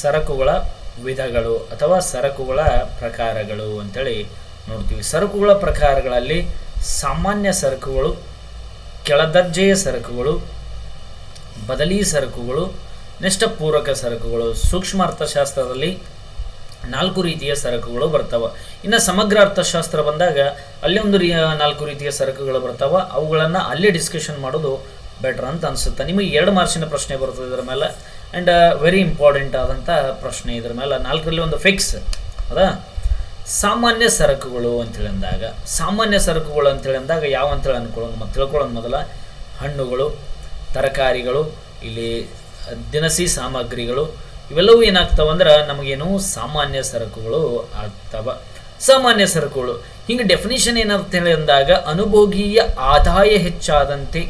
ಸರಕುಗಳ ವಿಧಗಳು ಅಥವಾ ಸರಕುಗಳ ಪ್ರಕಾರಗಳು ಅಂತೇಳಿ ನೋಡ್ತೀವಿ. ಸರಕುಗಳ ಪ್ರಕಾರಗಳಲ್ಲಿ ಸಾಮಾನ್ಯ ಸರಕುಗಳು, ಕೆಳದರ್ಜೆಯ ಸರಕುಗಳು, ಬದಲಿ ಸರಕುಗಳು ನೆಷ್ಟ ಪೂರಕ ಸರಕುಗಳು, ಸೂಕ್ಷ್ಮ ಅರ್ಥಶಾಸ್ತ್ರದಲ್ಲಿ ನಾಲ್ಕು ರೀತಿಯ ಸರಕುಗಳು ಬರ್ತಾವ. ಇನ್ನು ಸಮಗ್ರ ಅರ್ಥಶಾಸ್ತ್ರ ಬಂದಾಗ ಅಲ್ಲಿ ಒಂದು ರೀ, ನಾಲ್ಕು ರೀತಿಯ ಸರಕುಗಳು ಬರ್ತಾವ. ಅವುಗಳನ್ನು ಅಲ್ಲೇ ಡಿಸ್ಕಷನ್ ಮಾಡೋದು ಬೆಟ್ರ್ ಅಂತ ಅನಿಸುತ್ತೆ. ನಿಮಗೆ ಎರಡು ಮಾರ್ಕ್ಸಿನ ಪ್ರಶ್ನೆ ಬರ್ತದೆ ಇದರ ಮೇಲೆ. ಆ್ಯಂಡ್ ವೆರಿ ಇಂಪಾರ್ಟೆಂಟ್ ಆದಂಥ ಪ್ರಶ್ನೆ ಇದ್ರ ಮೇಲೆ ನಾಲ್ಕರಲ್ಲಿ ಒಂದು ಫಿಕ್ಸ್ ಅದ? ಸಾಮಾನ್ಯ ಸರಕುಗಳು ಅಂತೇಳಿ ಅಂದಾಗ ಸಾಮಾನ್ಯ ಸರಕುಗಳು ಅಂತೇಳಿ ಅಂದಾಗ ಯಾವ ಅಂತೇಳಿ ಅನ್ಕೊಳ್ಳೋಣ ಮತ್ತು ತಿಳ್ಕೊಳ್ಳೋದು ಮೊದಲ. ಹಣ್ಣುಗಳು, ತರಕಾರಿಗಳು, ಇಲ್ಲಿ ದಿನಸಿ ಸಾಮಗ್ರಿಗಳು, ಇವೆಲ್ಲವೂ ಏನಾಗ್ತಾವ ಅಂದ್ರೆ ನಮಗೇನು ಸಾಮಾನ್ಯ ಸರಕುಗಳು ಆಗ್ತಾವ. ಸಾಮಾನ್ಯ ಸರಕುಗಳು. ಹಿಂಗೆ ಡೆಫಿನಿಷನ್ ಏನಂತ ಹೇಳಿ ಅಂದಾಗ ಅನುಭೋಗೀಯ ಆದಾಯ ಹೆಚ್ಚಾದಂತೆ,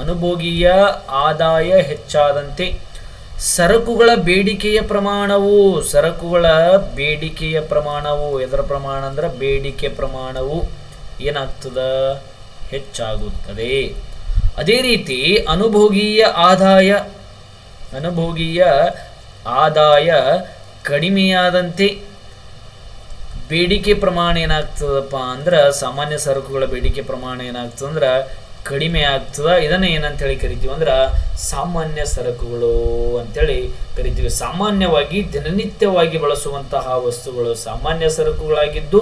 ಅನುಭೋಗೀಯ ಆದಾಯ ಹೆಚ್ಚಾದಂತೆ ಸರಕುಗಳ ಬೇಡಿಕೆಯ ಪ್ರಮಾಣವು, ಸರಕುಗಳ ಬೇಡಿಕೆಯ ಪ್ರಮಾಣವು, ಎದರ ಪ್ರಮಾಣ ಅಂದ್ರೆ ಬೇಡಿಕೆ ಪ್ರಮಾಣವು ಏನಾಗ್ತದ? ಹೆಚ್ಚಾಗುತ್ತದೆ. ಅದೇ ರೀತಿ ಅನುಭೋಗೀಯ ಆದಾಯ ಅನುಭೋಗೀಯ ಆದಾಯ ಕಡಿಮೆಯಾದಂತೆ ಬೇಡಿಕೆ ಪ್ರಮಾಣ ಏನಾಗ್ತದಪ್ಪ ಅಂದ್ರೆ ಸಾಮಾನ್ಯ ಸರಕುಗಳ ಬೇಡಿಕೆ ಪ್ರಮಾಣ ಏನಾಗ್ತದಂದ್ರೆ ಕಡಿಮೆ ಆಗ್ತದ? ಇದನ್ನ ಏನಂತೇಳಿ ಕರಿತೀವಿ ಅಂದ್ರೆ ಸಾಮಾನ್ಯ ಸರಕುಗಳು ಅಂತೇಳಿ ಕರಿತೀವಿ. ಸಾಮಾನ್ಯವಾಗಿ ದಿನನಿತ್ಯವಾಗಿ ಬಳಸುವಂತಹ ವಸ್ತುಗಳು ಸಾಮಾನ್ಯ ಸರಕುಗಳಾಗಿದ್ದು,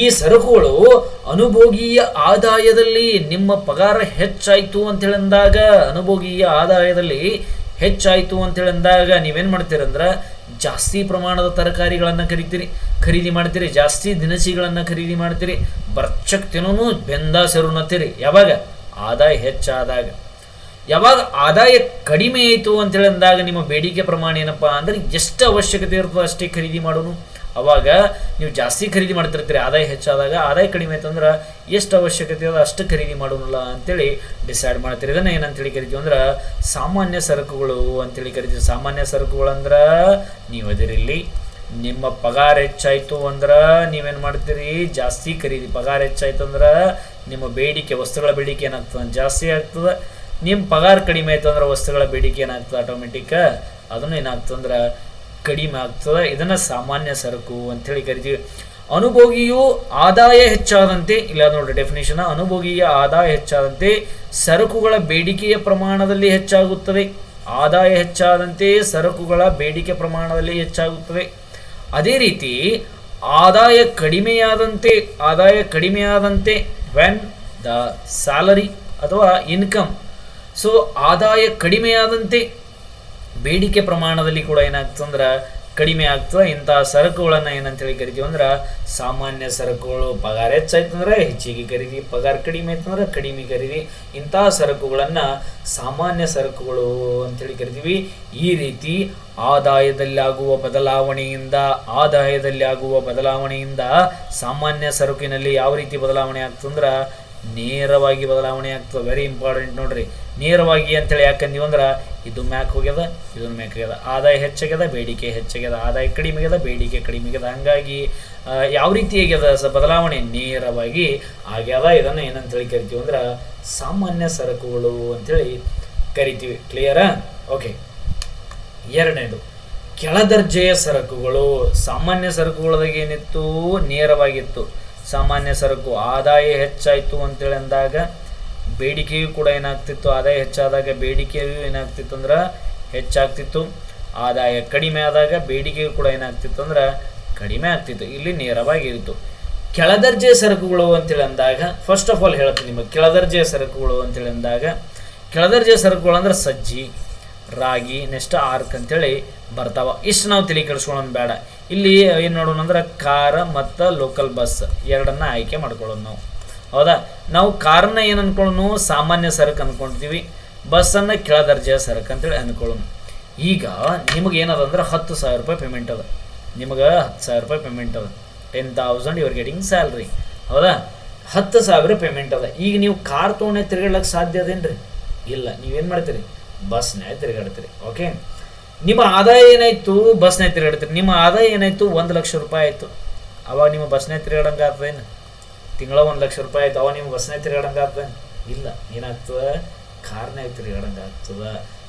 ಈ ಸರಕುಗಳು ಅನುಭೋಗೀಯ ಆದಾಯದಲ್ಲಿ ನಿಮ್ಮ ಪಗಾರ ಹೆಚ್ಚಾಯಿತು ಅಂತೇಳಿದಾಗ ಅನುಭೋಗೀಯ ಆದಾಯದಲ್ಲಿ ಹೆಚ್ಚಾಯ್ತು ಅಂತೇಳಿ ಅಂದಾಗ ನೀವೇನು ಮಾಡ್ತೀರಂದ್ರೆ ಜಾಸ್ತಿ ಪ್ರಮಾಣದ ತರಕಾರಿಗಳನ್ನು ಖರೀತೀರಿ ಖರೀದಿ ಮಾಡ್ತೀರಿ, ಜಾಸ್ತಿ ದಿನಸಿಗಳನ್ನು ಖರೀದಿ ಮಾಡ್ತೀರಿ. ಬರ್ಚಕ್ ತಿನ್ನೋನು ಬೆಂದಾಸರು ನತ್ತೀರಿ ಯಾವಾಗ? ಆದಾಯ ಹೆಚ್ಚಾದಾಗ. ಯಾವಾಗ ಆದಾಯ ಕಡಿಮೆ ಆಯಿತು ಅಂತೇಳಿ ಅಂದಾಗ ನಿಮ್ಮ ಬೇಡಿಕೆ ಪ್ರಮಾಣ ಏನಪ್ಪ ಅಂದರೆ ಎಷ್ಟು ಅವಶ್ಯಕತೆ ಇರ್ತದೋ ಅಷ್ಟೇ ಖರೀದಿ ಮಾಡೋನು. ಅವಾಗ ನೀವು ಜಾಸ್ತಿ ಖರೀದಿ ಮಾಡ್ತಿರ್ತೀರಿ. ಆದಾಯ ಹೆಚ್ಚಾದಾಗ ಆದಾಯ ಕಡಿಮೆ ಆಯ್ತು ಅಂದ್ರೆ ಎಷ್ಟು ಅವಶ್ಯಕತೆ ಅದ ಅಷ್ಟು ಖರೀದಿ ಮಾಡೋನಲ್ಲ ಅಂತೇಳಿ ಡಿಸೈಡ್ ಮಾಡ್ತೀರಿ. ಇದನ್ನು ಏನಂತೇಳಿ ಕರಿತೀವಿ ಅಂದ್ರೆ ಸಾಮಾನ್ಯ ಸರಕುಗಳು ಅಂತೇಳಿ ಕರಿತೀವಿ. ಸಾಮಾನ್ಯ ಸರಕುಗಳಂದ್ರೆ ನೀವು ಅದಿರಿಲ್ಲಿ ನಿಮ್ಮ ಪಗಾರ ಹೆಚ್ಚಾಯಿತು ಅಂದ್ರೆ ನೀವೇನು ಮಾಡ್ತೀರಿ? ಜಾಸ್ತಿ ಖರೀದಿ. ಪಗಾರ ಹೆಚ್ಚಾಯ್ತು ಅಂದ್ರೆ ನಿಮ್ಮ ಬೇಡಿಕೆ, ವಸ್ತುಗಳ ಬೇಡಿಕೆ ಏನಾಗ್ತದೆ? ಜಾಸ್ತಿ ಆಗ್ತದೆ. ನಿಮ್ಮ ಪಗಾರ ಕಡಿಮೆ ಆಯ್ತು ಅಂದ್ರೆ ವಸ್ತುಗಳ ಬೇಡಿಕೆ ಏನಾಗ್ತದೆ? ಆಟೋಮೆಟಿಕ್ ಅದನ್ನು ಏನಾಗ್ತಂದ್ರೆ ಕಡಿಮೆ ಆಗ್ತದೆ. ಇದನ್ನ ಸಾಮಾನ್ಯ ಸರಕು ಅಂತೇಳಿ ಕರಿತೀವಿ. ಅನುಭೋಗಿಯು ಆದಾಯ ಹೆಚ್ಚಾದಂತೆ, ಇಲ್ಲ ನೋಡ್ರಿ ಡೆಫಿನೇಷನ್ ಅನುಭೋಗಿಯ ಆದಾಯ ಹೆಚ್ಚಾದಂತೆ ಸರಕುಗಳ ಬೇಡಿಕೆಯ ಪ್ರಮಾಣದಲ್ಲಿ ಹೆಚ್ಚಾಗುತ್ತದೆ. ಆದಾಯ ಹೆಚ್ಚಾದಂತೆ ಸರಕುಗಳ ಬೇಡಿಕೆ ಪ್ರಮಾಣದಲ್ಲಿ ಹೆಚ್ಚಾಗುತ್ತದೆ. ಅದೇ ರೀತಿ ಆದಾಯ ಕಡಿಮೆಯಾದಂತೆ ಆದಾಯ ಕಡಿಮೆಯಾದಂತೆ ವೆನ್ ದ ಸ್ಯಾಲರಿ ಅಥವಾ ಇನ್ಕಮ್ ಸೊ ಆದಾಯ ಕಡಿಮೆಯಾದಂತೆ ಬೇಡಿಕೆ ಪ್ರಮಾಣದಲ್ಲಿ ಕೂಡ ಏನಾಗ್ತಂದ್ರೆ ಕಡಿಮೆ ಆಗ್ತದೆ. ಇಂತಹ ಸರಕುಗಳನ್ನು ಏನಂತೇಳಿ ಕರಿತೀವಿ ಅಂದ್ರೆ ಸಾಮಾನ್ಯ ಸರಕುಗಳು ಪಗಾರ ಹೆಚ್ಚಾಯ್ತಂದ್ರೆ ಹೆಚ್ಚಿಗೆ ಖರೀದಿ, ಪಗಾರ ಕಡಿಮೆ ಆಯ್ತಂದ್ರೆ ಕಡಿಮೆ ಖರೀದಿ. ಇಂತಹ ಸರಕುಗಳನ್ನು ಸಾಮಾನ್ಯ ಸರಕುಗಳು ಅಂತೇಳಿ ಕರಿತೀವಿ. ಈ ರೀತಿ ಆದಾಯದಲ್ಲಿ ಆಗುವ ಬದಲಾವಣೆಯಿಂದ ಆದಾಯದಲ್ಲಿ ಆಗುವ ಬದಲಾವಣೆಯಿಂದ ಸಾಮಾನ್ಯ ಸರಕಿನಲ್ಲಿ ಯಾವ ರೀತಿ ಬದಲಾವಣೆ ಆಗ್ತಂದ್ರೆ ನೇರವಾಗಿ ಬದಲಾವಣೆ ಆಗ್ತದೆ. ವೆರಿ ಇಂಪಾರ್ಟೆಂಟ್ ನೋಡ್ರಿ. ನೇರವಾಗಿ ಅಂತೇಳಿ ಯಾಕಂದೀವಿ ಅಂದ್ರೆ ಇದು ಮ್ಯಾಕ್ ಹೋಗ್ಯದ, ಇದನ್ನು ಮ್ಯಾಕ್ ಹೋಗ್ಯದ ಆದಾಯ ಹೆಚ್ಚಾಗ್ಯದ, ಬೇಡಿಕೆ ಹೆಚ್ಚಾಗ್ಯದ. ಆದಾಯ ಕಡಿಮೆ ಆಗ್ಯದ, ಬೇಡಿಕೆ ಕಡಿಮೆ ಆಗ್ಯದ. ಹಂಗಾಗಿ ಯಾವ ರೀತಿ ಆಗ್ಯದ ಸ, ಬದಲಾವಣೆ ನೇರವಾಗಿ ಆಗ್ಯದ, ಇದನ್ನು ಏನಂತೇಳಿ ಕರಿತೀವಿ ಅಂದ್ರೆ ಸಾಮಾನ್ಯ ಸರಕುಗಳು ಅಂತೇಳಿ ಕರಿತೀವಿ. ಕ್ಲಿಯರಾ ಓಕೆ ಎರಡನೇದು, ಕೆಳದರ್ಜೆಯ ಸರಕುಗಳು ಸಾಮಾನ್ಯ ಸರಕುಗಳದಾಗ ಏನಿತ್ತು? ನೇರವಾಗಿತ್ತು. ಸಾಮಾನ್ಯ ಸರಕು ಆದಾಯ ಹೆಚ್ಚಾಯಿತು ಅಂತೇಳಿ ಅಂದಾಗ ಬೇಡಿಕೆಯೂ ಕೂಡ ಏನಾಗ್ತಿತ್ತು? ಆದಾಯ ಹೆಚ್ಚಾದಾಗ ಬೇಡಿಕೆಯೂ ಏನಾಗ್ತಿತ್ತು ಅಂದ್ರೆ ಹೆಚ್ಚಾಗ್ತಿತ್ತು. ಆದಾಯ ಕಡಿಮೆ ಆದಾಗ ಬೇಡಿಕೆಯು ಕೂಡ ಏನಾಗ್ತಿತ್ತು ಅಂದ್ರೆ ಕಡಿಮೆ ಆಗ್ತಿತ್ತು. ಇಲ್ಲಿ ನೇರವಾಗಿ ಇತ್ತು ಕೆಳದರ್ಜೆಯ ಸರಕುಗಳು ಅಂತೇಳಿ ಅಂದಾಗ ಫಸ್ಟ್ ಆಫ್ ಆಲ್ ಹೇಳ್ತೀನಿ ನಿಮಗೆ, ಕೆಳದರ್ಜೆಯ ಸರಕುಗಳು ಅಂತೇಳಿ ಅಂದಾಗ, ಕೆಳದರ್ಜೆಯ ಸರಕುಗಳು ಅಂದ್ರೆ ಸಜ್ಜಿ. ರಾಗಿ ನೆಕ್ಸ್ಟ್ ಆರ್ಕ್ ಅಂತೇಳಿ ಬರ್ತಾವ. ಇಷ್ಟು ನಾವು ತಿಳಿ ಕೆಡಿಸ್ಕೊಳ್ಳೋಣ ಬೇಡ. ಇಲ್ಲಿ ಏನು ನೋಡೋಣ ಅಂದ್ರೆ ಕಾರ್ ಮತ್ತು ಲೋಕಲ್ ಬಸ್ ಎರಡನ್ನ ಆಯ್ಕೆ ಮಾಡ್ಕೊಳ್ಳೋಣ ನಾವು. ಹೌದಾ? ನಾವು ಕಾರನ್ನ ಏನು ಅನ್ಕೊಳ್ಳೋನು ಸಾಮಾನ್ಯ ಸರಕು ಅಂದ್ಕೊಳ್ತೀವಿ ಬಸ್ಸನ್ನು ಕೆಳದರ್ಜೆಯ ಸರಕು ಅಂತೇಳಿ ಅಂದ್ಕೊಳ್ಳೋಣ ಈಗ ನಿಮಗೆ ಏನದ ಅಂದ್ರೆ ಹತ್ತು ಸಾವಿರ ರೂಪಾಯಿ ಪೇಮೆಂಟ್ ಅದ. ನಿಮಗೆ ಹತ್ತು ಸಾವಿರ ರೂಪಾಯಿ ಪೇಮೆಂಟ್ ಅದ. Ten thousand your getting salary ಹೌದಾ? ಹತ್ತು ಸಾವಿರ ಪೇಮೆಂಟ್ ಅದ. ಈಗ ನೀವು ಕಾರ್ ತೊಗೊಂಡೆ ತಿರ್ಗಿಳಕ್ಕೆ ಸಾಧ್ಯ ಅದೇನ್ರಿ? ಇಲ್ಲ. ನೀವೇನು ಮಾಡ್ತೀರಿ? ಬಸ್ನ್ಯಾಗ ತಿರುಗಾಡ್ತೀರಿ ಓಕೆ ನಿಮ್ಮ ಆದಾಯ ಏನಾಯಿತು ಬಸ್ನ್ಯಾಗ ತಿರುಗಾಡ್ತೀರಿ? ನಿಮ್ಮ ಆದಾಯ ಏನಾಯಿತು, ಒಂದು ಲಕ್ಷ ರೂಪಾಯಿ ಆಯಿತು. ಅವಾಗ ನಿಮ್ಮ ಬಸ್ನ್ಯಾಗ ತಿರುಗಾಡಂಗೆ ಆಗ್ತದೇನು ತಿಂಗಳ ಒಂದು ಲಕ್ಷ ರೂಪಾಯಿ ಆಯಿತು, ಅವಾಗ ನಿಮ್ಮ ಬಸ್ನ್ಯಾಗ ತಿರುಗಾಡಂಗೆ ಆಗ್ತದೇನು ಇಲ್ಲ, ಏನಾಗ್ತದೆ? ಕಾರ್ನ ತಿರುಗಾಡಂಗೆ ಆಗ್ತದ.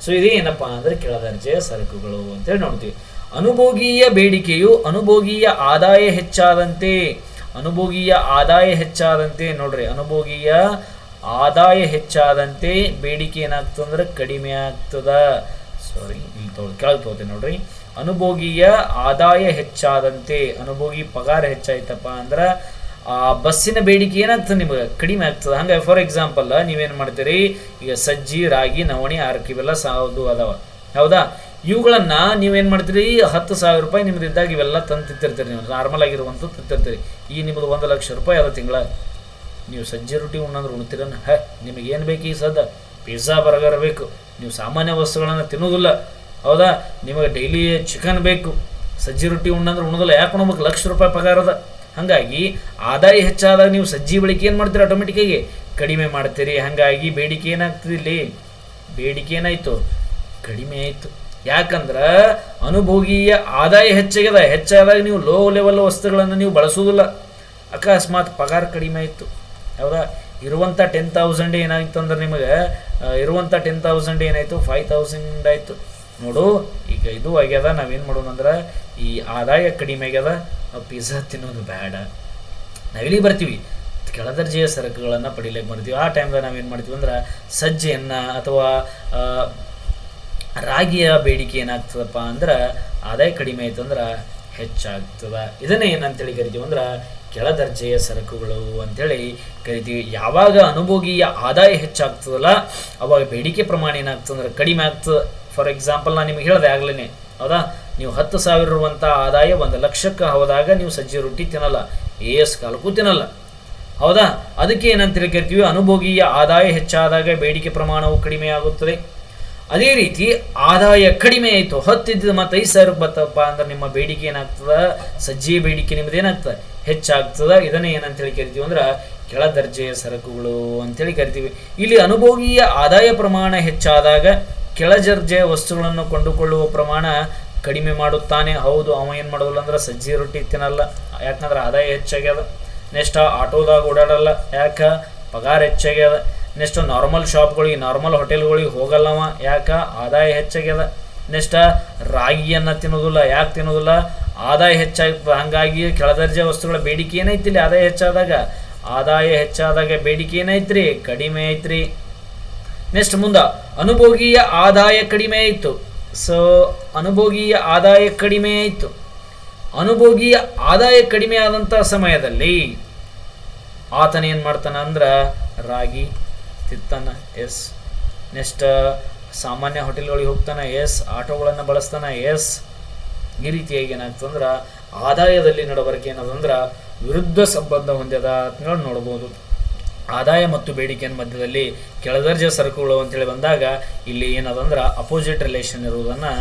ಸೊ ಇದು ಏನಪ್ಪ ಅಂದರೆ ಕೆಳದರ್ಜೆಯ ಸರಕುಗಳು ಅಂತೇಳಿ ನೋಡ್ತೀವಿ. ಅನುಭೋಗೀಯ ಬೇಡಿಕೆಯು ಅನುಭೋಗೀಯ ಆದಾಯ ಹೆಚ್ಚಾದಂತೆ, ಅನುಭೋಗೀಯ ಆದಾಯ ಹೆಚ್ಚಾದಂತೆ ನೋಡ್ರಿ, ಅನುಭೋಗೀಯ ಆದಾಯ ಹೆಚ್ಚಾದಂತೆ ಬೇಡಿಕೆ ಏನಾಗ್ತದಂದ್ರೆ ಕಡಿಮೆ ಆಗ್ತದ. ಸಾರಿ ಇಲ್ಲಿ ತಗೊಳ್ ಕೆಳಗೆ ತಗೋತೀನಿ ನೋಡ್ರಿ. ಅನುಭೋಗಿಯ ಆದಾಯ ಹೆಚ್ಚಾದಂತೆ, ಅನುಭೋಗಿ ಪಗಾರ ಹೆಚ್ಚಾಯ್ತಪ್ಪ ಅಂದ್ರೆ ಆ ಬಸ್ಸಿನ ಬೇಡಿಕೆ ಏನಾಗ್ತದೆ ನಿಮಗೆ? ಕಡಿಮೆ ಆಗ್ತದೆ. ಹಂಗೆ ಫಾರ್ ಎಕ್ಸಾಂಪಲ್ ನೀವೇನು ಮಾಡ್ತೀರಿ? ಈಗ ಸಜ್ಜಿ, ರಾಗಿ, ನವಣಿ ಆರಕ್ಕೆ ಇವೆಲ್ಲ ಸಾವುದು ಅದಾವ. ಹೌದಾ? ಇವುಗಳನ್ನ ನೀವೇನು ಮಾಡ್ತೀರಿ? ಹತ್ತು ಸಾವಿರ ರೂಪಾಯಿ ನಿಮ್ದು ಇದ್ದಾಗ ಇವೆಲ್ಲ ತಂದು ತಿಂತಿರ್ತೀರಿ ನೀವು. ನಾರ್ಮಲ್ ಆಗಿರುವಂಥ ತಿರ್ತಿರ್ತೀರಿ ಈ ನಿಮ್ಮದು ಒಂದು ಲಕ್ಷ ರೂಪಾಯಿ ಅದ ತಿಂಗಳ. ನೀವು ಸಜ್ಜೆ ರೊಟ್ಟಿ ಉಣ್ಣಂದ್ರೆ ಉಣ್ತೀರನ್ನ ಹ, ನಿಮಗೇನು ಬೇಕು ಈ ಸದ ಪಿಜ್ಜಾ, ಬರ್ಗರ್ ಬೇಕು. ನೀವು ಸಾಮಾನ್ಯ ವಸ್ತುಗಳನ್ನು ತಿನ್ನೋದಿಲ್ಲ. ಹೌದಾ? ನಿಮಗೆ ಡೈಲಿ ಚಿಕನ್ ಬೇಕು. ಸಜ್ಜಿ ರೊಟ್ಟಿ ಉಣ್ಣಂದ್ರೆ ಉಣ್ಣೋದಿಲ್ಲ ಯಾಕೆ ಉಣ್ಬೇಕು? ಲಕ್ಷ ರೂಪಾಯಿ ಪಗಾರದ ಹಾಗಾಗಿ ಆದಾಯ ಹೆಚ್ಚಾದಾಗ ನೀವು ಸಜ್ಜಿ ಬಳಿಕೆ ಏನು ಮಾಡ್ತೀರಿ ಆಟೋಮೆಟಿಕಾಗಿ ಕಡಿಮೆ ಮಾಡ್ತೀರಿ. ಹಾಗಾಗಿ ಬೇಡಿಕೆ ಏನಾಗ್ತದೆ ಇಲ್ಲಿ? ಬೇಡಿಕೆ ಏನಾಯಿತು? ಕಡಿಮೆ ಆಯಿತು. ಯಾಕಂದ್ರೆ ಅನುಭೋಗೀಯ ಆದಾಯ ಹೆಚ್ಚಾಗ್ಯದ ಹೆಚ್ಚಾದಾಗ ನೀವು ಲೋ ಲೆವೆಲ್ ವಸ್ತುಗಳನ್ನು ನೀವು ಬಳಸೋದಿಲ್ಲ. ಅಕಸ್ಮಾತ್ ಪಗಾರ ಕಡಿಮೆ ಆಯಿತು. ಹೌದಾ? ಇರುವಂಥ ಟೆನ್ ತೌಸಂಡ್ ಏನಾಗಿತ್ತು ಅಂದ್ರೆ ನಿಮಗೆ ಇರುವಂಥ ಟೆನ್ ತೌಸಂಡ್ ಏನಾಯಿತು? ಫೈವ್ ತೌಸಂಡ್ ಆಯಿತು. ನೋಡು, ಈಗ ಇದು ಆಗ್ಯದ, ನಾವೇನು ಮಾಡೋಣ ಅಂದ್ರೆ, ಈ ಆದಾಯ ಕಡಿಮೆ ಆಗ್ಯದ ಪಿಜ್ಜಾ ತಿನ್ನೋದು ಬೇಡ. ನಾವಿಲ್ಲಿ ಬರ್ತೀವಿ. ಕೆಳದರ್ಜೆಯ ಸರಕುಗಳನ್ನು ಪಡಿಲಿಕ್ಕೆ ಬರ್ತೀವಿ ಆ ಟೈಮ್ದಾಗ ನಾವೇನು ಮಾಡ್ತೀವಿ ಅಂದ್ರೆ, ಸಜ್ಜೆಯನ್ನು ಅಥವಾ ರಾಗಿಯ ಬೇಡಿಕೆ ಏನಾಗ್ತದಪ್ಪ ಅಂದ್ರೆ, ಆದಾಯ ಕಡಿಮೆ ಆಯ್ತು ಅಂದ್ರೆ ಹೆಚ್ಚಾಗ್ತದ. ಇದನ್ನೇ ಏನಂತೇಳಿ ಕರಿತೀವಿ ಅಂದ್ರೆ ಕೆಳದರ್ಜೆಯ ಸರಕುಗಳು ಅಂತೇಳಿ ಕರಿತೀವಿ. ಯಾವಾಗ ಅನುಭೋಗಿಯ ಆದಾಯ ಹೆಚ್ಚಾಗ್ತದಲ್ಲ, ಅವಾಗ ಬೇಡಿಕೆ ಪ್ರಮಾಣ ಏನಾಗ್ತದೆ ಅಂದ್ರೆ ಕಡಿಮೆ ಆಗ್ತದೆ. ಫಾರ್ ಎಕ್ಸಾಂಪಲ್ ನಾನು ನಿಮಗೆ ಹೇಳಿದೆ ಆಗ್ಲೇ ಹೌದಾ? ನೀವು ಹತ್ತು ಸಾವಿರ ಇರುವಂಥ ಆದಾಯ ಒಂದು ಲಕ್ಷಕ್ಕೆ ಹೋದಾಗ ನೀವು ಸಜ್ಜೆ ರೊಟ್ಟಿ ತಿನ್ನಲ್ಲ ಏಸ್ ಕಾಲಕ್ಕೂ ತಿನ್ನಲ್ಲ. ಹೌದಾ? ಅದಕ್ಕೆ ಏನಂತ ಕರಿತೀವಿ? ಅನುಭೋಗಿಯ ಆದಾಯ ಹೆಚ್ಚಾದಾಗ ಬೇಡಿಕೆ ಪ್ರಮಾಣವು ಕಡಿಮೆ ಆಗುತ್ತದೆ. ಅದೇ ರೀತಿ ಆದಾಯ ಕಡಿಮೆ ಆಯಿತು, ಹತ್ತಿದ್ದು ಮತ್ತು ಐದು ಸಾವಿರ ಬರ್ತಪ್ಪ ಅಂದ್ರೆ ನಿಮ್ಮ ಬೇಡಿಕೆ ಏನಾಗ್ತದೆ? ಸಜ್ಜೆ ಬೇಡಿಕೆ ನಿಮ್ಮದು ಏನಾಗ್ತದೆ ಹೆಚ್ಚಾಗ್ತದ. ಇದನ್ನೇ ಏನಂತೇಳಿ ಕರಿತೀವಿ ಅಂದ್ರೆ ಕೆಳ ದರ್ಜೆಯ ಸರಕುಗಳು ಅಂತೇಳಿ ಕರಿತೀವಿ. ಇಲ್ಲಿ ಅನುಭೋಗಿಯ ಆದಾಯ ಪ್ರಮಾಣ ಹೆಚ್ಚಾದಾಗ ಕೆಳ ದರ್ಜೆಯ ವಸ್ತುಗಳನ್ನು ಕೊಂಡುಕೊಳ್ಳುವ ಪ್ರಮಾಣ ಕಡಿಮೆ ಮಾಡುತ್ತಾನೆ. ಹೌದು, ಅವ ಏನು ಮಾಡೋದಿಲ್ಲ ಅಂದ್ರೆ ಸಜ್ಜಿ ರೊಟ್ಟಿ ತಿನ್ನಲ್ಲ. ಯಾಕಂದ್ರೆ ಆದಾಯ ಹೆಚ್ಚಾಗ್ಯದ. ನೆಕ್ಸ್ಟ್ ಆಟೋದಾಗ ಓಡಾಡಲ್ಲ. ಯಾಕೆ? ಪಗಾರ ಹೆಚ್ಚಾಗ್ಯದ. ನೆಕ್ಸ್ಟ್ ನಾರ್ಮಲ್ ಶಾಪ್ಗಳಿಗೆ, ನಾರ್ಮಲ್ ಹೋಟೆಲ್ಗಳಿಗೆ ಹೋಗಲ್ಲವ ಯಾಕೆ? ಆದಾಯ ಹೆಚ್ಚಾಗ್ಯದ. ನೆಕ್ಸ್ಟ್ ರಾಗಿಯನ್ನು ತಿನ್ನೋದಿಲ್ಲ. ಯಾಕೆ ತಿನ್ನೋದಿಲ್ಲ? ಆದಾಯ ಹೆಚ್ಚಾಗಿ ಹಂಗಾಗಿ ಕೆಳದರ್ಜೆ ವಸ್ತುಗಳ ಬೇಡಿಕೆ ಏನೈತಿ ಆದಾಯ ಹೆಚ್ಚಾದಾಗ? ಆದಾಯ ಹೆಚ್ಚಾದಾಗ ಬೇಡಿಕೆ ಏನೈತ್ರಿ? ಕಡಿಮೆ ಐತ್ರಿ. ನೆಕ್ಸ್ಟ್ ಮುಂದ, ಅನುಭೋಗೀಯ ಆದಾಯ ಕಡಿಮೆ ಆಯಿತು. ಸೊ ಅನುಭೋಗೀಯ ಆದಾಯ ಕಡಿಮೆ ಆಯಿತು. ಅನುಭೋಗೀಯ ಆದಾಯ ಕಡಿಮೆ ಆದಂಥ ಸಮಯದಲ್ಲಿ ಆತನ ಏನು ಮಾಡ್ತಾನ ಅಂದ್ರೆ, ರಾಗಿ ತಿತ್ತಾನ ಎಸ್. ನೆಕ್ಸ್ಟ್, ಸಾಮಾನ್ಯ ಹೋಟೆಲ್ಗಳಿಗೆ ಹೋಗ್ತಾನೆ, ಎಸ್. ಆಟೋಗಳನ್ನು ಬಳಸ್ತಾನೆ, ಎಸ್. ಈ ರೀತಿಯಾಗಿ ಏನಾಗ್ತದಂದ್ರೆ ಆದಾಯದಲ್ಲಿ ನಡವರಿಕೆ ಏನದಂದ್ರೆ ವಿರುದ್ಧ ಸಂಬಂಧ ಹೊಂದ್ಯದ ಅಂತೇಳಿ ನೋಡ್ಬೋದು. ಆದಾಯ ಮತ್ತು ಬೇಡಿಕೆಯ ಮಧ್ಯದಲ್ಲಿ ಕೆಳದರ್ಜೆ ಸರಕುಗಳು ಅಂತೇಳಿ ಬಂದಾಗ ಇಲ್ಲಿ ಏನದಂದ್ರೆ ಅಪೋಸಿಟ್ ರಿಲೇಷನ್ ಇರುವುದನ್ನು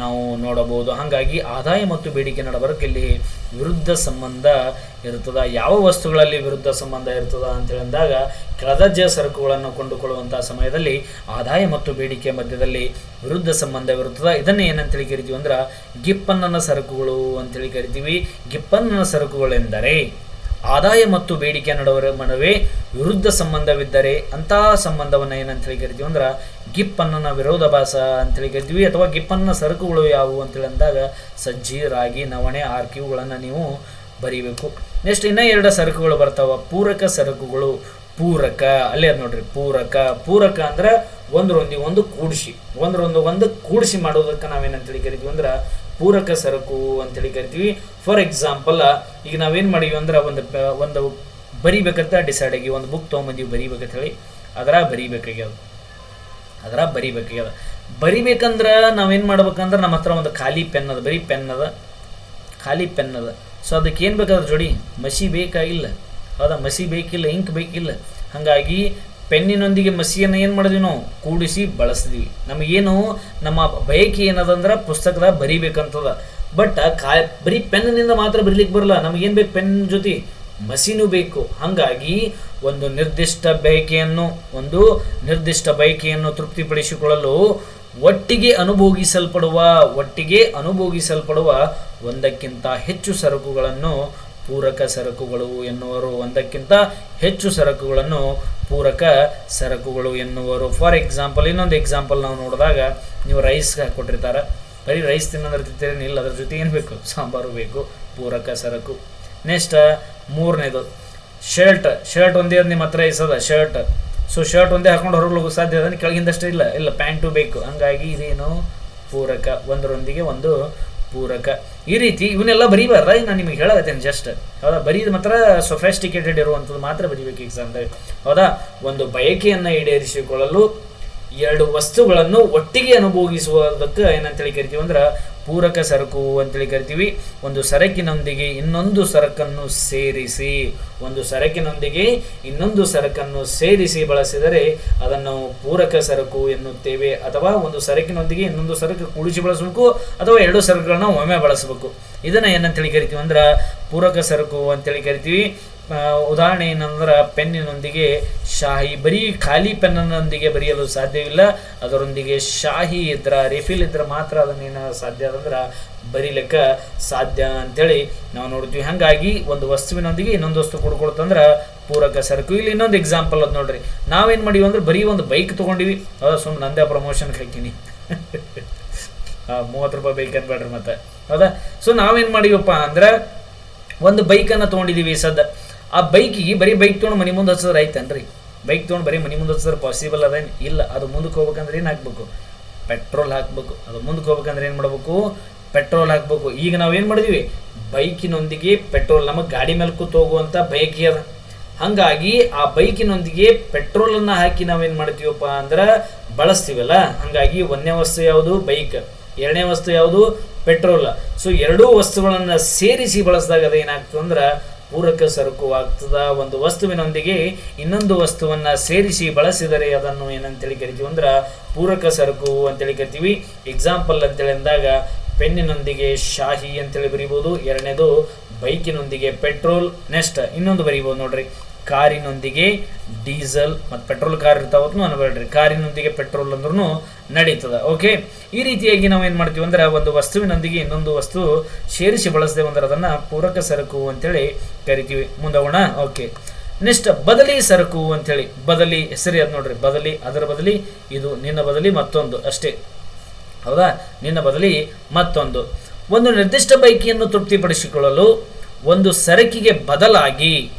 ನಾವು ನೋಡಬಹುದು. ಹಾಗಾಗಿ ಆದಾಯ ಮತ್ತು ಬೇಡಿಕೆ ನಡಬರಕ್ಕೆ ಇಲ್ಲಿ ವಿರುದ್ಧ ಸಂಬಂಧ ಇರ್ತದ. ಯಾವ ವಸ್ತುಗಳಲ್ಲಿ ವಿರುದ್ಧ ಸಂಬಂಧ ಇರ್ತದ ಅಂತ ಹೇಳಿದಾಗ ಕೆಳದರ್ಜೆಯ ಸರಕುಗಳನ್ನು ಕೊಂಡುಕೊಳ್ಳುವಂಥ ಸಮಯದಲ್ಲಿ ಆದಾಯ ಮತ್ತು ಬೇಡಿಕೆ ಮಧ್ಯದಲ್ಲಿ ವಿರುದ್ಧ ಸಂಬಂಧವಿರುತ್ತದೆ. ಇದನ್ನೇ ಏನಂತೇಳಿ ಕರಿತೀವಿ ಅಂದ್ರೆ ಗಿಪ್ಪನ್ನನ ಸರಕುಗಳು ಅಂತೇಳಿ ಕರಿತೀವಿ. ಗಿಪ್ಪನ್ನನ ಸರಕುಗಳೆಂದರೆ ಆದಾಯ ಮತ್ತು ಬೇಡಿಕೆ ನಡುವರ ನಡುವೆ ವಿರುದ್ಧ ಸಂಬಂಧವಿದ್ದರೆ ಅಂತಹ ಸಂಬಂಧವನ್ನು ಏನಂತೇಳಿ ಕರಿತೀವಿ ಅಂದ್ರೆ ಗಿಪ್ಪನ್ನನ ವಿರೋಧಾಭಾಸ ಅಂತೇಳಿ ಕರಿತೀವಿ ಅಥವಾ ಗಿಪ್ಪನ್ನ ಸರಕುಗಳು ಯಾವುವು ಅಂತೇಳಿ ಅಂದಾಗ ಸಜ್ಜಿ, ರಾಗಿ, ನವಣೆ, ಆರ್ಕಿ ಇವುಗಳನ್ನು ನೀವು ಬರೀಬೇಕು. ನೆಕ್ಸ್ಟ್ ಇನ್ನೂ ಎರಡು ಸರಕುಗಳು ಬರ್ತಾವ. ಪೂರಕ ಸರಕುಗಳು ಪೂರಕ. ಅಲ್ಲೇ ನೋಡ್ರಿ. ಪೂರಕ. ಪೂರಕ ಅಂದ್ರೆ ಒಂದ್ರೊಂದಿಗೆ ಒಂದು ಕೂಡಿಸಿ. ಒಂದ್ರೊಂದು ಒಂದು ಕೂಡಿಸಿ ಮಾಡೋದಕ್ಕೆ ನಾವೇನಂತೇಳಿ ಕರಿತೀವಿ ಅಂದ್ರೆ ಪೂರಕ ಸರಕು ಅಂತೇಳಿ ಕರಿತೀವಿ. ಫಾರ್ ಎಕ್ಸಾಂಪಲ್ ಈಗ ನಾವೇನು ಮಾಡೀವಿ ಅಂದ್ರೆ ಒಂದು ಒಂದು ಬರಿಬೇಕಂತ ಡಿಸೈಡ್ ಆಗಿ, ಒಂದು ಬುಕ್ ತೊಗೊಂಬಂದೀವಿ, ಬರಿಬೇಕಂತ ಹೇಳಿ. ಅದರ ಬರಿಬೇಕಾಗ್ಯದ. ಅದರ ಬರಿಬೇಕಾಗ್ಯದ. ಬರಿಬೇಕಂದ್ರೆ ನಾವೇನು ಮಾಡ್ಬೇಕಂದ್ರೆ ನಮ್ಮ ಹತ್ರ ಒಂದು ಖಾಲಿ ಪೆನ್ ಅದ, ಬರೀ ಪೆನ್ ಅದ. ಖಾಲಿ ಪೆನ್ ಅದ. ಸೊ ಅದಕ್ಕೆ ಏನು ಬೇಕಾದ್ರೆ ಜೋಡಿ, ಮಸಿ ಬೇಕಾಗಿಲ್ಲ ಹೌದಾ? ಮಸಿ ಬೇಕಿಲ್ಲ ಇಂಕ್ ಬೇಕಿಲ್ಲ. ಹಾಗಾಗಿ ಪೆನ್ನಿನೊಂದಿಗೆ ಮಸಿಯನ್ನು ಏನು ಮಾಡಿದ್ವಿ ನಾವು? ಕೂಡಿಸಿ ಬಳಸಿದ್ವಿ. ನಮಗೇನು ನಮ್ಮ ಬಯಕೆ ಏನದಂದ್ರೆ ಪುಸ್ತಕದಾಗ ಬರಿಬೇಕಂತದ. ಬಟ್ ಕಾ ಬರೀ ಪೆನ್ನಿನಿಂದ ಮಾತ್ರ ಬರೀಲಿಕ್ಕೆ ಬರಲ್ಲ, ನಮಗೇನು ಬೇಕು ಪೆನ್ ಜೊತೆ? ಮಸಿನೂ ಬೇಕು. ಹಾಗಾಗಿ ಒಂದು ನಿರ್ದಿಷ್ಟ ಬಯಕೆಯನ್ನು, ಒಂದು ನಿರ್ದಿಷ್ಟ ಬಯಕೆಯನ್ನು ತೃಪ್ತಿಪಡಿಸಿಕೊಳ್ಳಲು ಒಟ್ಟಿಗೆ ಅನುಭೋಗಿಸಲ್ಪಡುವ ಒಟ್ಟಿಗೆ ಅನುಭೋಗಿಸಲ್ಪಡುವ ಒಂದಕ್ಕಿಂತ ಹೆಚ್ಚು ಸರಕುಗಳನ್ನು ಪೂರಕ ಸರಕುಗಳು ಎನ್ನುವರು. ಒಂದಕ್ಕಿಂತ ಹೆಚ್ಚು ಸರಕುಗಳನ್ನು ಪೂರಕ ಸರಕುಗಳು ಎನ್ನುವರು. ಫಾರ್ ಎಕ್ಸಾಂಪಲ್ ಇನ್ನೊಂದು ಎಕ್ಸಾಂಪಲ್ ನಾವು ನೋಡಿದಾಗ ನೀವು ರೈಸ್ ಹಾಕ್ಕೊಟ್ಟಿರ್ತಾರೆ. ಬರೀ ರೈಸ್ ತಿನ್ನೋದಿರ್ತಿದ್ದೇನೆ ಇಲ್ಲ ಅದ್ರ ಜೊತೆ ಏನು ಬೇಕು? ಸಾಂಬಾರು ಬೇಕು, ಪೂರಕ ಸರಕು. ನೆಕ್ಸ್ಟ್ ಮೂರನೇದು ಶರ್ಟ್ ಶರ್ಟ್ ಒಂದೇ ನಿಮ್ಮ ಹತ್ರ ಇಸದ ಶರ್ಟ್ ಸೊ ಶರ್ಟ್ ಒಂದೇ ಹಾಕೊಂಡು ಹೊರಗೆ ಹೋಗೋ ಸಾಧ್ಯ ಅದನ್ನು ಕೆಳಗಿಂದಷ್ಟೇ ಇಲ್ಲ. ಇಲ್ಲ ಪ್ಯಾಂಟು ಬೇಕು. ಹಂಗಾಗಿ ಇದೇನು ಪೂರಕ? ಒಂದರೊಂದಿಗೆ ಒಂದು ಪೂರಕ. ಈ ರೀತಿ ಇವನ್ನೆಲ್ಲ ಬರೀಬಾರ್ದ? ನಾನು ನಿಮಗೆ ಹೇಳತ್ತೇನೆ ಜಸ್ಟ್ ಹೌದಾ? ಬರೀದು ಮಾತ್ರ ಸೊಫೆಸ್ಟಿಕೇಟೆಡ್ ಇರುವಂಥದ್ದು ಮಾತ್ರ ಬರೀಬೇಕು ಎಕ್ಸಾಮ್ದಾಗ ಹೌದಾ? ಒಂದು ಬಯಕೆಯನ್ನು ಈಡೇರಿಸಿಕೊಳ್ಳಲು ಎರಡು ವಸ್ತುಗಳನ್ನು ಒಟ್ಟಿಗೆ ಅನುಭೋಗಿಸುವುದಕ್ಕೆ ಏನಂತೇಳಿ ಕರಿತೀವಿ ಅಂದ್ರೆ ಪೂರಕ ಸರಕು ಅಂತೇಳಿ ಕರಿತೀವಿ. ಒಂದು ಸರಕಿನೊಂದಿಗೆ ಇನ್ನೊಂದು ಸರಕನ್ನು ಸೇರಿಸಿ. ಒಂದು ಸರಕಿನೊಂದಿಗೆ ಇನ್ನೊಂದು ಸರಕನ್ನು ಸೇರಿಸಿ ಬಳಸಿದರೆ ಅದನ್ನು ಪೂರಕ ಸರಕು ಎನ್ನುತ್ತೇವೆ. ಅಥವಾ ಒಂದು ಸರಕಿನೊಂದಿಗೆ ಇನ್ನೊಂದು ಸರಕು ಕೂಡಿಸಿ ಬಳಸಬೇಕು, ಅಥವಾ ಎರಡು ಸರಕುಗಳನ್ನ ಒಮ್ಮೆ ಬಳಸಬೇಕು. ಇದನ್ನ ಏನಂತೇಳಿ ಕರಿತೀವಿ ಅಂದ್ರೆ ಪೂರಕ ಸರಕು ಅಂತೇಳಿ ಕರಿತೀವಿ. ಉದಾಹರಣೆ ಏನಂದ್ರೆ ಪೆನ್ನಿನೊಂದಿಗೆ ಶಾಹಿ, ಬರೀ ಖಾಲಿ ಪೆನ್ನೊಂದಿಗೆ ಬರೆಯಲು ಸಾಧ್ಯವಿಲ್ಲ, ಅದರೊಂದಿಗೆ ಶಾಹಿ ಇದ್ರೆ, ರಿಫಿಲ್ ಇದ್ರೆ ಮಾತ್ರ ಅದನ್ನೇನು ಸಾಧ್ಯ ಅಂದ್ರೆ ಬರೀಲಿಕ್ಕೆ ಸಾಧ್ಯ ಅಂಥೇಳಿ ನಾವು ನೋಡ್ತೀವಿ. ಹಾಗಾಗಿ ಒಂದು ವಸ್ತುವಿನೊಂದಿಗೆ ಇನ್ನೊಂದು ವಸ್ತು ಕೊಡ್ಕೊಳ್ತಂದ್ರೆ ಪೂರಕ ಸರಕು. ಇಲ್ಲಿ ಇನ್ನೊಂದು ಎಕ್ಸಾಂಪಲ್ ಅದು ನೋಡ್ರಿ. ನಾವೇನು ಮಾಡೀವಿ ಅಂದ್ರೆ ಬರೀ ಒಂದು ಬೈಕ್ ತೊಗೊಂಡಿವಿ. ಅದು ಸುಮ್ಮನೆ ನಂದೇ ಪ್ರಮೋಷನ್ಗೆ ಹಾಕಿನಿ. ಮೂವತ್ತು ರೂಪಾಯಿ ಬೈಕ್ ಅನ್ಬೇಡ್ರಿ ಮತ್ತೆ. ಹೌದಾ? ಸೊ ನಾವೇನು ಮಾಡೀವಪ್ಪ ಅಂದ್ರೆ ಒಂದು ಬೈಕನ್ನು ತೊಗೊಂಡಿದ್ದೀವಿ ಸದ್ದ. ಆ ಬೈಕಿಗೆ ಬರೀ ಬೈಕ್ ತೊಗೊಂಡು ಮನೆ ಮುಂದೆ ಹಚ್ಚಿದ್ರೆ ಆಯ್ತೇನ್ರಿ? ಬೈಕ್ ತೊಗೊಂಡು ಬರೀ ಮನೆ ಮುಂದೆ ಹಚ್ಚಿದ್ರೆ ಪಾಸಿಬಲ್ ಅದೇನು? ಇಲ್ಲ, ಅದು ಮುಂದಕ್ಕೆ ಹೋಗ್ಬೇಕಂದ್ರೆ ಏನು ಹಾಕ್ಬೇಕು? ಪೆಟ್ರೋಲ್ ಹಾಕ್ಬೇಕು. ಅದು ಮುಂದಕ್ಕೆ ಹೋಗ್ಬೇಕಂದ್ರೆ ಏನು ಮಾಡಬೇಕು? ಪೆಟ್ರೋಲ್ ಹಾಕ್ಬೇಕು. ಈಗ ನಾವು ಏನು ಮಾಡಿದ್ವಿ? ಬೈಕಿನೊಂದಿಗೆ ಪೆಟ್ರೋಲ್ ನಮಗೆ ಗಾಡಿ ಮೇಲೆ ಕೂತು ಹೋಗುವಂಥ ಬೈಕ್ ಅದ. ಹಾಗಾಗಿ ಆ ಬೈಕಿನೊಂದಿಗೆ ಪೆಟ್ರೋಲನ್ನು ಹಾಕಿ ನಾವೇನು ಮಾಡ್ತೀವಪ್ಪ ಅಂದ್ರೆ ಬಳಸ್ತೀವಲ್ಲ? ಹಾಗಾಗಿ ಒಂದನೇ ವಸ್ತು ಯಾವುದು? ಬೈಕ್. ಎರಡನೇ ವಸ್ತು ಯಾವುದು? ಪೆಟ್ರೋಲ್ ಸೊ ಎರಡೂ ವಸ್ತುಗಳನ್ನು ಸೇರಿಸಿ ಬಳಸಿದಾಗ ಅದೇನಾಗ್ತದೆ ಅಂದ್ರೆ ಪೂರಕ ಸರಕು ಆಗ್ತದ ಒಂದು ವಸ್ತುವಿನೊಂದಿಗೆ ಇನ್ನೊಂದು ವಸ್ತುವನ್ನು ಸೇರಿಸಿ ಬಳಸಿದರೆ ಅದನ್ನು ಏನಂತೇಳಿ ಕರಿತೀವಿ ಅಂದ್ರೆ ಪೂರಕ ಸರಕು ಅಂತೇಳಿ ಕರಿತೀವಿ. ಎಕ್ಸಾಂಪಲ್ ಅಂತೇಳಿ ಅಂದಾಗ ಪೆನ್ನಿನೊಂದಿಗೆ ಶಾಹಿ ಅಂತೇಳಿ ಬರಿಬೋದು, ಎರಡನೇದು ಬೈಕಿನೊಂದಿಗೆ ಪೆಟ್ರೋಲ್ ನೆಕ್ಸ್ಟ್ ಇನ್ನೊಂದು ಬರಿಬೋದು ನೋಡ್ರಿ. ಕಾರಿನೊಂದಿಗೆ ಡೀಸೆಲ್ ಮತ್ತು ಪೆಟ್ರೋಲ್ ಕಾರ್ ಇರ್ತಾವತ್ನು ಅನ್ಬೇಡ್ರಿ. ಕಾರಿನೊಂದಿಗೆ ಪೆಟ್ರೋಲ್ ಅಂದ್ರೂ ನಡೀತದ. ಓಕೆ? ಈ ರೀತಿಯಾಗಿ ನಾವು ಏನು ಮಾಡ್ತೀವಿ ಅಂದ್ರೆ ಒಂದು ವಸ್ತುವಿನೊಂದಿಗೆ ಇನ್ನೊಂದು ವಸ್ತು ಸೇರಿಸಿ ಬಳಸದೆ ಅಂದ್ರೆ ಅದನ್ನು ಪೂರಕ ಸರಕು ಅಂತೇಳಿ ಕರಿತೀವಿ. ಮುಂದೋಗೋಣ. ಓಕೆ. ನೆಕ್ಸ್ಟ್ ಬದಲಿ ಸರಕು ಅಂಥೇಳಿ ಬದಲಿ ಹೆಸರಿ ಅದು ನೋಡ್ರಿ? ಬದಲಿ, ಅದರ ಬದಲಿ, ಇದು ನಿನ್ನ ಬದಲಿ ಮತ್ತೊಂದು ಅಷ್ಟೇ. ಹೌದಾ? ನಿನ್ನ ಬದಲಿ ಮತ್ತೊಂದು. ಒಂದು ನಿರ್ದಿಷ್ಟ ಬೈಕಿಯನ್ನು ತೃಪ್ತಿಪಡಿಸಿಕೊಳ್ಳಲು ಒಂದು ಸರಕಿಗೆ ಬದಲಾಗಿ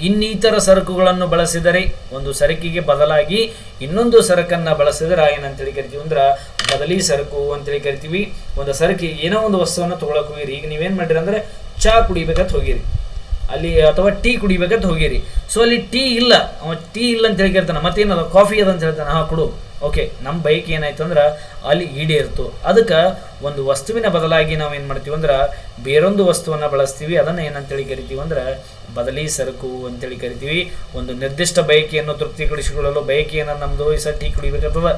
ಇನ್ನಿತರ ಸರಕುಗಳನ್ನು ಬಳಸಿದರೆ ಒಂದು ಸರಕಿಗೆ ಬದಲಾಗಿ ಇನ್ನೊಂದು ಸರಕನ್ನು ಬಳಸಿದರೆ ಏನಂತೇಳಿ ಕರಿತೀವಿ ಅಂದ್ರೆ ಬದಲಿ ಸರಕು ಅಂತೇಳಿ ಕರಿತೀವಿ. ಒಂದು ಸರಕಿಗೆ ಏನೋ ಒಂದು ವಸ್ತುವನ್ನು ತೊಗೊಳಕ್ ಹೋಗಿರಿ. ಈಗ ನೀವೇನು ಮಾಡಿರಿ ಅಂದ್ರೆ ಚಹಾ ಕುಡಿಬೇಕಂತ ಹೋಗಿರಿ. ಅಲ್ಲಿ ಅಥವಾ ಟೀ ಕುಡಿಬೇಕಂತ ಹೋಗಿರಿ. ಸೊ ಅಲ್ಲಿ ಟೀ ಇಲ್ಲ. ಅವ ಟೀ ಇಲ್ಲ ಅಂತ ಹೇಳಿ ಕೇಳ್ತಾನೆ. ಮತ್ತೇನದ? ಕಾಫಿ ಅದ ಅಂತ ಹೇಳ್ತಾನೆ. ಹಾಂ, ಕೊಡು. ಓಕೆ. ನಮ್ಮ ಬೈಕ್ ಏನಾಯ್ತು ಅಂದ್ರೆ ಅಲ್ಲಿ ಈಡೇರ್ತು. ಅದಕ್ಕೆ ಒಂದು ವಸ್ತುವಿನ ಬದಲಾಗಿ ನಾವು ಏನು ಮಾಡ್ತೀವಿ ಅಂದ್ರೆ ಬೇರೊಂದು ವಸ್ತುವನ್ನು ಬಳಸ್ತೀವಿ. ಅದನ್ನು ಏನಂತೇಳಿ ಕರಿತೀವಿ ಅಂದ್ರೆ ಬದಲಿ ಸರಕು ಅಂತೇಳಿ ಕರಿತೀವಿ. ಒಂದು ನಿರ್ದಿಷ್ಟ ಬಯಕೆಯನ್ನು ತೃಪ್ತಿಗೊಳಿಸಿಕೊಳ್ಳಲು ಬಯಕೆಯನ್ನು ನಮ್ಮದು ಈ ಸರ್ ಟೀ ಕುಡಿಬೇಕಾಗ್ತದೆ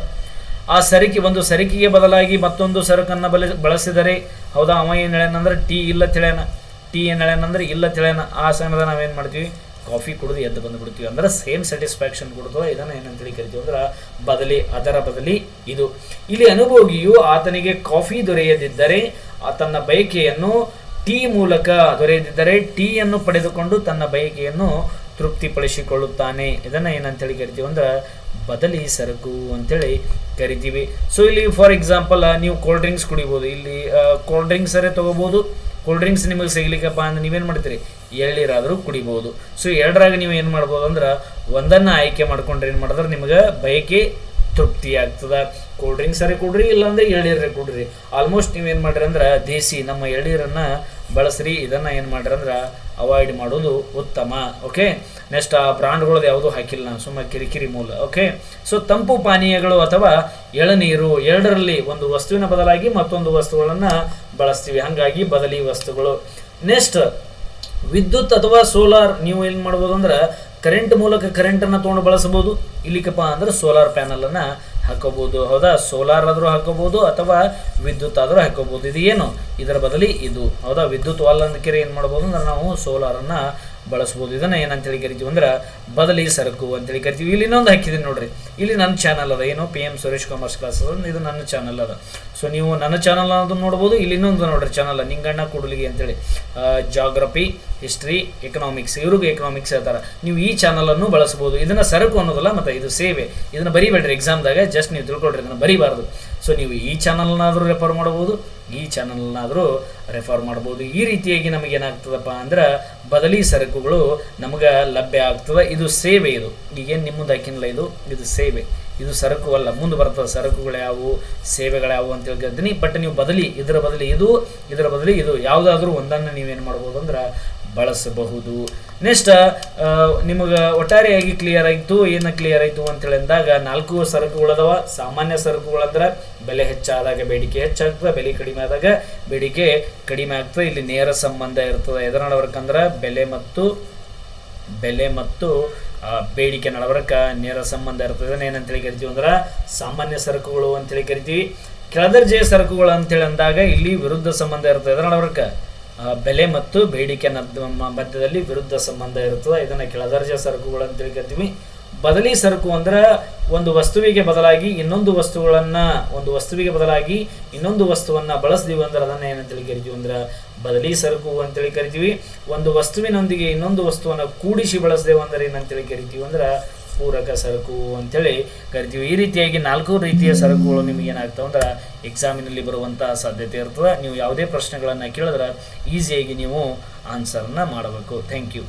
ಆ ಸರಕಿ ಒಂದು ಸರಕಿಗೆ ಬದಲಾಗಿ ಮತ್ತೊಂದು ಸರಕನ್ನು ಬಲ ಬಳಸಿದರೆ ಹೌದಾ ಅವ ಏನು ಹೇಳ್ಯಾನಂದ್ರೆ ಟೀ ಇಲ್ಲ ತಿಳ್ಯಾನ. ಟೀ ಏನು ಹೇಳ್ಯಾನಂದ್ರೆ ಇಲ್ಲ ತಿಳ್ಯಾನ. ಆ ಸಮಯದ ನಾವೇನು ಮಾಡ್ತೀವಿ? ಕಾಫಿ ಕುಡಿದು ಎದ್ದು ಬಂದುಬಿಡ್ತೀವಿ ಅಂದ್ರೆ ಸೇಮ್ ಸ್ಯಾಟಿಸ್ಫ್ಯಾಕ್ಷನ್ ಕೊಡ್ತದೆ. ಇದನ್ನು ಏನಂತೇಳಿ ಕರಿತೀವಿ ಅಂದ್ರೆ ಬದಲಿ, ಅದರ ಬದಲಿ ಇದು. ಇಲ್ಲಿ ಅನುಭೋಗಿಯು ಆತನಿಗೆ ಕಾಫಿ ದೊರೆಯದಿದ್ದರೆ ತನ್ನ ಬಯಕೆಯನ್ನು ಟೀ ಮೂಲಕ ದೊರೆಯದಿದ್ದರೆ ಟೀಯನ್ನು ಪಡೆದುಕೊಂಡು ತನ್ನ ಬಯಕೆಯನ್ನು ತೃಪ್ತಿಪಡಿಸಿಕೊಳ್ಳುತ್ತಾನೆ. ಇದನ್ನು ಏನಂತೇಳಿ ಕರಿತೀವಿ ಅಂದ್ರೆ ಬದಲಿ ಸರಕು ಅಂತೇಳಿ ಕರಿತೀವಿ. ಸೊ ಇಲ್ಲಿ ಫಾರ್ ಎಕ್ಸಾಂಪಲ್ ನೀವು ಕೋಲ್ಡ್ ಡ್ರಿಂಕ್ಸ್ ಕುಡಿಬೋದು. ಇಲ್ಲಿ ಕೋಲ್ಡ್ ಸರೇ ತೊಗೋಬೋದು. ಕೋಲ್ಡ್ ಡ್ರಿಂಕ್ಸ್ ನಿಮಗೆ ಸಿಗ್ಲಿಕ್ಕಪ್ಪ ಅಂದ್ರೆ ನೀವೇನು ಮಾಡ್ತೀರಿ? ಎಳ್ಳೀರಾದರೂ ಕುಡಿಬೋದು. ಸೊ ಎರಡರಾಗ ನೀವು ಏನು ಮಾಡ್ಬೋದು ಅಂದ್ರೆ ಒಂದನ್ನು ಆಯ್ಕೆ ಮಾಡ್ಕೊಂಡ್ರೆ ಏನು ಮಾಡಿದ್ರೆ ನಿಮಗೆ ಬಯಕೆ ತೃಪ್ತಿ ಆಗ್ತದೆ? ಕೂಲ್ ಡ್ರಿಂಕ್ಸ್ ಸರಿ ಕೊಡ್ರಿ, ಇಲ್ಲಾಂದ್ರೆ ಎಳ್ಳೀರೇ ಕೊಡ್ರಿ. ಆಲ್ಮೋಸ್ಟ್ ನೀವೇನು ಮಾಡ್ರಿ ಅಂದ್ರೆ ದೇಸಿ ನಮ್ಮ ಎಳ್ಳೀರನ್ನ ಬಳಸ್ರಿ, ಇದನ್ನು ಏನು ಮಾಡ್ರಿ ಅಂದ್ರೆ ಅವಾಯ್ಡ್ ಮಾಡೋದು ಉತ್ತಮ ಓಕೆ ನೆಕ್ಸ್ಟ್ ಆ ಬ್ರಾಂಡ್ಗಳದ್ದು ಯಾವುದೂ ಹಾಕಿಲ್ಲ ನಾನು ಸುಮ್ಮನೆ ಕಿರಿಕಿರಿ ಮೂಲ ಓಕೆ ಸೊ ತಂಪು ಪಾನೀಯಗಳು ಅಥವಾ ಎಳನೀರು, ಎರಡರಲ್ಲಿ ಒಂದು ವಸ್ತುವಿನ ಬದಲಾಗಿ ಮತ್ತೊಂದು ವಸ್ತುಗಳನ್ನು ಬಳಸ್ತೀವಿ. ಹಾಗಾಗಿ ಬದಲಿ ವಸ್ತುಗಳು. ನೆಕ್ಸ್ಟ್ ವಿದ್ಯುತ್ ಅಥವಾ ಸೋಲಾರ್ ನೀವು ಏನು ಮಾಡ್ಬೋದು ಅಂದ್ರೆ ಕರೆಂಟ್ ಮೂಲಕ ಕರೆಂಟನ್ನು ತೊಗೊಂಡು ಬಳಸಬಹುದು. ಇಲ್ಲಿಕಪ್ಪ ಅಂದ್ರೆ ಸೋಲಾರ್ ಪ್ಯಾನಲನ್ನು ಹಾಕೋಬಹುದು. ಹೌದಾ? ಸೋಲಾರ್ ಆದರೂ ಹಾಕೋಬಹುದು ಅಥವಾ ವಿದ್ಯುತ್ ಆದರೂ ಹಾಕೋಬಹುದು. ಇದು ಏನು? ಇದರ ಬದಲಿ ಇದು. ಹೌದಾ? ವಿದ್ಯುತ್ ವಾಲ್ ಅಂದಕೆರೆ ಏನು ಮಾಡ್ಬೋದು ಅಂದ್ರೆ ನಾವು ಸೋಲಾರನ್ನು ಬಳಸ್ಬೋದು ಇದನ್ನ ಏನಂತೇಳಿ ಕರಿತೀವಿ ಅಂದ್ರೆ ಬದಲಿ ಸರಕು ಅಂತೇಳಿ ಕರಿತೀವಿ. ಇಲ್ಲಿ ಇನ್ನೊಂದು ಹಾಕಿದ್ದೀನಿ ನೋಡ್ರಿ. ಇಲ್ಲಿ ನನ್ನ ಚಾನಲ್ ಅದ. ಏನು? P M Suresh commerce class ಅದ. ಇದು ನನ್ನ ಚಾನಲ್ ಅದ. ಸೊ ನೀವು ನನ್ನ ಚಾನಲ್ ಅನ್ನೋದು ನೋಡ್ಬೋದು. ಇಲ್ಲಿ ಇನ್ನೊಂದು ನೋಡ್ರಿ ಚಾನಲ್ ನಿಂಗಣ್ಣ ಕೂಡಲಿಗೆ ಅಂತೇಳಿ ಜಾಗ್ರಫಿ ಹಿಸ್ಟ್ರಿ ಎಕನಾಮಿಕ್ಸ್ ಇವ್ರಿಗೂ ಎಕನಾಮಿಕ್ಸ್ ಹೇಳ್ತಾರೆ. ನೀವು ಈ ಚಾನಲನ್ನು ಬಳಸ್ಬೋದು ಇದನ್ನ ಸರಕು ಅನ್ನೋದಲ್ಲ, ಮತ್ತು ಇದು ಸೇವೆ. ಇದನ್ನ ಬರಿಬೇಡ್ರಿ ಎಕ್ಸಾಮ್ದಾಗ ಜಸ್ಟ್ ನೀವು ತಿಳ್ಕೊಳ್ರಿ. ಇದನ್ನ ಬರಿಬಾರ್ದು. ಸೊ ನೀವು ಈ ಚಾನಲ್ನಾದರೂ ರೆಫರ್ ಮಾಡ್ಬೋದು ಈ ಚಾನಲ್ನಾದರೂ ರೆಫರ್ ಮಾಡ್ಬೋದು. ಈ ರೀತಿಯಾಗಿ ನಮಗೇನಾಗ್ತದಪ್ಪ ಅಂದ್ರೆ ಬದಲಿ ಸರಕುಗಳು ನಮಗೆ ಲಭ್ಯ ಆಗ್ತದೆ. ಇದು ಸೇವೆ ಇದು. ಈಗೇನು ನಿಮ್ಮದು ಹಾಕಿನಲ್ಲ ಇದು? ಇದು ಸೇವೆ. ಇದು ಸರಕು ಅಲ್ಲ. ಮುಂದೆ ಬರ್ತದೆ ಸರಕುಗಳು ಯಾವುವು ಸೇವೆಗಳು ಯಾವುವು ಅಂತ ಹೇಳ್ಕೊತೀನಿ ಬಟ್ ನೀವು ಬದಲಿ, ಇದರ ಬದಲಿ ಇದು, ಇದರ ಬದಲಿ ಇದು. ಯಾವುದಾದ್ರೂ ಒಂದನ್ನು ನೀವೇನು ಮಾಡ್ಬೋದು ಅಂದ್ರೆ ಬಳಸಬಹುದು. ನೆಕ್ಸ್ಟ್ ನಿಮಗೆ ಒಟ್ಟಾರೆಯಾಗಿ ಕ್ಲಿಯರ್ ಆಯಿತು, ಏನು ಕ್ಲಿಯರ್ ಆಯಿತು ಅಂತೇಳಿ ಅಂದಾಗ ನಾಲ್ಕು ಸರಕುಗಳದವ ಸಾಮಾನ್ಯ ಸರಕುಗಳಂದ್ರೆ ಬೆಲೆ ಹೆಚ್ಚಾದಾಗ ಬೇಡಿಕೆ ಹೆಚ್ಚಾಗ್ತದೆ, ಬೆಲೆ ಕಡಿಮೆ ಆದಾಗ ಬೇಡಿಕೆ ಕಡಿಮೆ ಆಗ್ತದೆ. ಇಲ್ಲಿ ನೇರ ಸಂಬಂಧ ಇರ್ತದೆ. ಎದರ ನಡವರ್ಕಂದ್ರೆ ಬೆಲೆ ಮತ್ತು ಬೆಲೆ ಮತ್ತು ಬೇಡಿಕೆ ನಡವರ್ಕ ನೇರ ಸಂಬಂಧ ಇರ್ತದೆ. ಏನಂತ ಏನಂತೇಳಿ ಕರಿತೀವಿ ಅಂದ್ರೆ ಸಾಮಾನ್ಯ ಸರಕುಗಳು ಅಂತೇಳಿ ಕರಿತೀವಿ. ಕೆಳದರ್ಜೆಯ ಸರಕುಗಳು ಅಂತೇಳಿ ಅಂದಾಗ ಇಲ್ಲಿ ವಿರುದ್ಧ ಸಂಬಂಧ ಇರ್ತದೆ. ಇದರ ನಡವರ್ಕ? ಬೆಲೆ ಮತ್ತು ಬೇಡಿಕೆ ಮಧ್ಯದಲ್ಲಿ ವಿರುದ್ಧ ಸಂಬಂಧ ಇರುತ್ತದೆ. ಇದನ್ನ ಕೆಳದರ್ಜೆ ಸರಕುಗಳು ಅಂತ ಕರಿತೀವಿ ಬದಲಿ ಸರಕು ಅಂದ್ರೆ ಒಂದು ವಸ್ತುವಿಗೆ ಬದಲಾಗಿ ಇನ್ನೊಂದು ವಸ್ತುಗಳನ್ನು, ಒಂದು ವಸ್ತುವಿಗೆ ಬದಲಾಗಿ ಇನ್ನೊಂದು ವಸ್ತುವನ್ನ ಬಳಸ್ದೀವಿ ಅಂದ್ರೆ ಅದನ್ನ ಏನಂತೇಳಿ ಕರಿತೀವಿ ಅಂದ್ರೆ ಬದಲಿ ಸರಕು ಅಂತೇಳಿ ಕರಿತೀವಿ. ಒಂದು ವಸ್ತುವಿನೊಂದಿಗೆ ಇನ್ನೊಂದು ವಸ್ತುವನ್ನ ಕೂಡಿಸಿ ಬಳಸ್ದೇವು ಅಂದ್ರೆ ಏನಂತೇಳಿ ಕರಿತೀವಿ ಅಂದ್ರೆ ಪೂರಕ ಸರಕು ಅಂತೇಳಿ. ಕರಿತೀವಿ ಈ ರೀತಿಯಾಗಿ ನಾಲ್ಕು ರೀತಿಯ ಸರಕುಗಳು ನಿಮಗೆ ಏನಾಗ್ತಾವೆ ಅಂದ್ರೆ ಎಕ್ಸಾಮಿನಲ್ಲಿ ಬರುವಂಥ ಸಾಧ್ಯತೆ ಇರ್ತದೆ. ನೀವು ಯಾವುದೇ ಪ್ರಶ್ನೆಗಳನ್ನು ಕೇಳಿದ್ರೆ ಈಸಿಯಾಗಿ ನೀವು ಆನ್ಸರ್ನ ಮಾಡಬೇಕು. Thank you